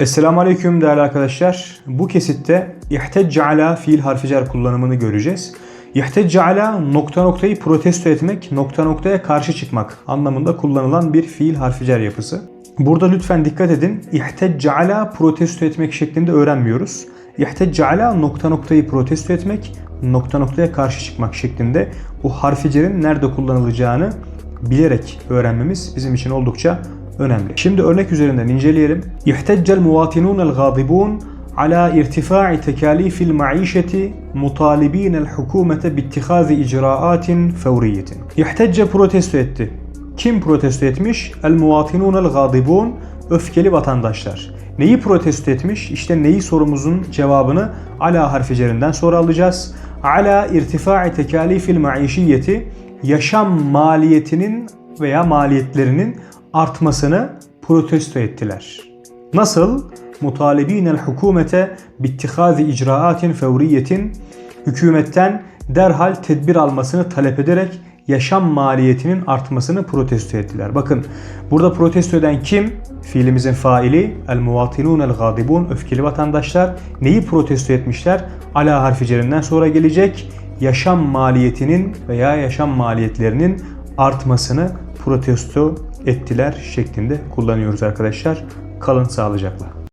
Esselamu Aleyküm değerli arkadaşlar. Bu kesitte ihtecce ala fiil harfi cer kullanımını göreceğiz. İhtecce ala nokta noktayı protesto etmek, nokta noktaya karşı çıkmak anlamında kullanılan bir fiil harfi cer yapısı. Burada lütfen dikkat edin. İhtecce ala protesto etmek şeklinde öğrenmiyoruz. İhtecce ala nokta noktayı protesto etmek, nokta noktaya karşı çıkmak şeklinde bu harfi cerin nerede kullanılacağını bilerek öğrenmemiz bizim için oldukça önemli. Şimdi örnek üzerinden inceleyelim. İhteccel muvatinun el gâdibun ala irtifa'i tekalifil maişeti mutalibin el hükümete bittihazi icraatin fevriyetin. İhtecce protesto etti. Kim protesto etmiş? El muvatinun el gâdibun öfkeli vatandaşlar. Neyi protesto etmiş? İşte neyi sorumuzun cevabını ala harfi cerinden sonra alacağız. Ala irtifa'i tekalifil maişiyeti yaşam maliyetinin veya maliyetlerinin artmasını protesto ettiler. Nasıl? Mutalibinel hükümete bittihazi icraatin fevriyetin hükümetten derhal tedbir almasını talep ederek yaşam maliyetinin artmasını protesto ettiler. Bakın burada protesto eden kim? Fiilimizin faili el muvatinun el gadibun öfkeli vatandaşlar neyi protesto etmişler? Ala harfi cerinden sonra gelecek yaşam maliyetinin veya yaşam maliyetlerinin artmasını protesto ettiler şeklinde kullanıyoruz arkadaşlar. Kalın sağlıcakla.